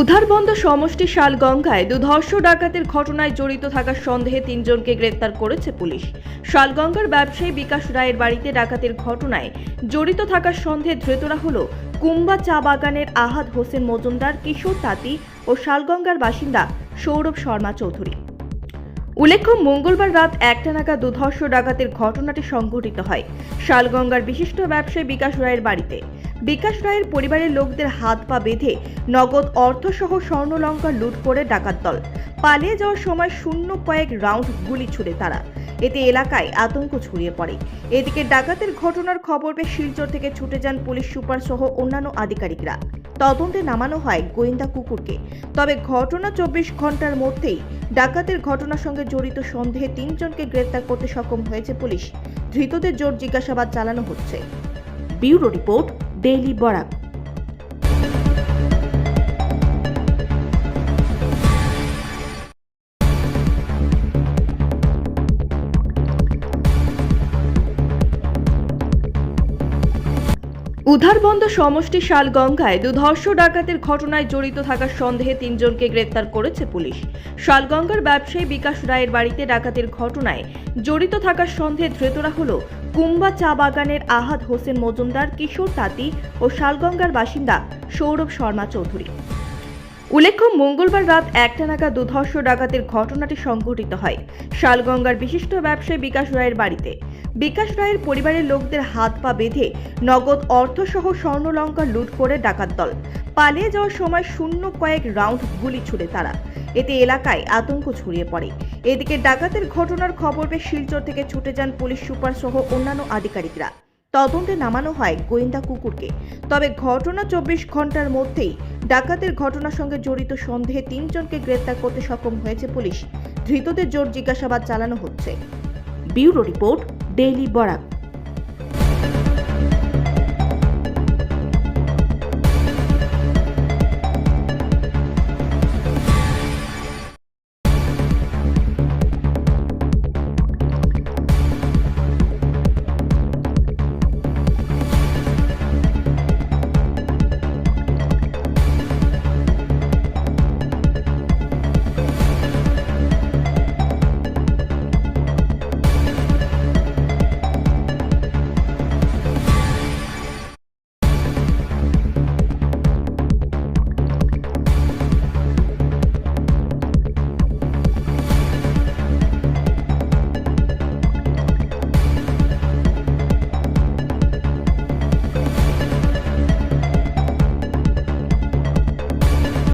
উধারবন্দ সমষ্টি শালগঙ্গায় দুধর্ষ ডাকাতের ঘটনায় জড়িত থাকার সন্দেহে তিনজনকে গ্রেপ্তার করেছে পুলিশ। শালগঙ্গার ব্যবসায়ী বিকাশ রায়ের বাড়িতে ডাকাতের ঘটনায় জড়িত থাকার সন্দেহে ধৃতরা হল কুম্বা চা বাগানের আহাদ হোসেন মজুমদার, কিশোর তাঁতি ও শালগঙ্গার বাসিন্দা সৌরভ শর্মা চৌধুরী। উল্লেখ্য, মঙ্গলবার রাত একটা নাগাদ দুধর্ষ ডাকাতের ঘটনাটি সংঘটিত হয়। শালগঙ্গার বিশিষ্ট ব্যবসায়ী বিকাশ রায়ের বাড়িতে। বিকাশ রায়ের পরিবারের লোকদের হাত পা বেঁধে নগদ অর্থসহ স্বর্ণলঙ্কা লুট করে ডাকাত দল। পালিয়ে যাওয়ার সময় শূন্য কয়েক রাউন্ড গুলি ছুড়ে তারা। এতে এলাকায় আতঙ্ক ছড়িয়ে পড়ে। এদিকে ডাকাতের ঘটনার খবর পেয়ে শিলচর থেকে ছুটে যান পুলিশ সুপার সহ অন্যান্য আধিকারিকরা। তদন্তে নামানো হয় গোয়েন্দা কুকুরকে। তবে ঘটনা চব্বিশ ঘণ্টার মধ্যেই ডাকাতের ঘটনার সঙ্গে জড়িত সন্দেহে তিনজনকে গ্রেপ্তার করতে সক্ষম হয়েছে পুলিশ। ধৃতদের জোর জিজ্ঞাসাবাদ চালানো হচ্ছে। Bureau report daily Barak. Udharbond সমষ্টি শালগঙ্গায় দুধর্ষ ডাকাতের ঘটনায় জড়িত থাকার সন্দেহে তিনজনকে গ্রেপ্তার করেছে পুলিশ। শালগঙ্গার ব্যবসায়ী বিকাশ রায়ের বাড়িতে ডাকাতের ঘটনায় জড়িত থাকার সন্দেহে ধৃতরা হল কুম্বা চা বাগানের আহাদ হোসেন মজুমদার, কিশোর তাঁতি ও শালগঙ্গার বাসিন্দা সৌরভ শর্মা চৌধুরী। উল্লেখ্য, মঙ্গলবার রাত একটা নাগাদ দুধর্ষ ডাকাতের ঘটনাটি সংঘটিত হয়। শালগঙ্গার বিশিষ্ট ব্যবসায়ী বিকাশ রায়ের বাড়িতে। বিকাশ রায়ের পরিবারের লোকদের হাত পা বেঁধে নগদ অর্থসহ স্বর্ণলঙ্কা লুট করে ডাকাত দল। পালিয়ে যাওয়ার সময় শূন্য কয়েক রাউন্ড গুলি ছুড়ে তারা। এতে এলাকায় আতঙ্ক ছড়িয়ে পড়ে। এদিকে ডাকাতের ঘটনার খবর পেয়ে শিলচর থেকে ছুটে যান পুলিশ সুপার সহ অন্যান্য আধিকারিকরা। তদন্তে নামানো হয় গোয়েন্দা কুকুরকে। তবে ঘটনা চব্বিশ ঘণ্টার মধ্যেই ডাকাতের ঘটনার সঙ্গে জড়িত সন্দেহে তিনজনকে গ্রেপ্তার করতে সক্ষম হয়েছে পুলিশ। ধৃতদের জোর জিজ্ঞাসাবাদ চালানো হচ্ছে। Bureau report daily Barak.